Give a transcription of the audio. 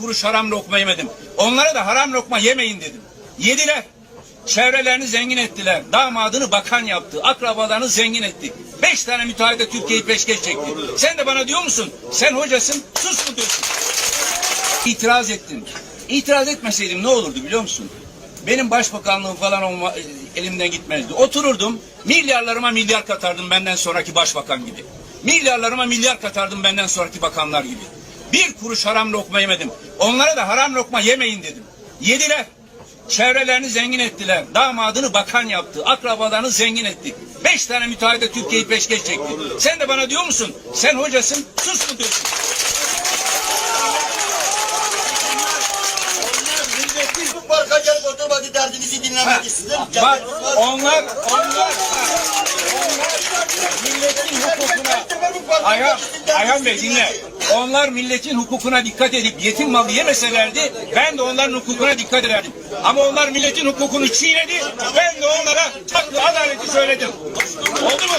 kuruş haram lokma yemedim. Onlara da haram lokma yemeyin dedim. Yediler. Çevrelerini zengin ettiler. Damadını bakan yaptı. Akrabalarını zengin etti. Beş tane müteahhide Türkiye'yi peşkeş çekti. Sen de bana diyor musun? Sen hocasın, sus mu diyorsun? İtiraz ettin. İtiraz etmeseydim ne olurdu biliyor musun? Benim başbakanlığım falan olma, elimden gitmezdi. Otururdum, milyarlarıma milyar katardım benden sonraki başbakan gibi. Milyarlarıma milyar katardım benden sonraki bakanlar gibi. Bir kuruş haram lokma yemedim. Onlara da haram lokma yemeyin dedim. Yediler. Çevrelerini zengin ettiler. Damadını bakan yaptı. Akrabalarını zengin etti. Beş tane müteahhide Türkiye'yi peşkeş çekti. Sen de bana diyor musun? Sen hocasın, sus mu diyorsun? Bu parka gelip oturmadı derdinizi dinlemek istedim. Bak onlar onlar milletin hukukuna Ayhan, Ayhan Bey dinle. Onlar milletin hukukuna dikkat edip yetim malı yemeselerdi ben de onların hukukuna dikkat ederdim. Ama onlar milletin hukukunu çiğnedi ben de onlara haklı adaleti söyledim. Oldu mu?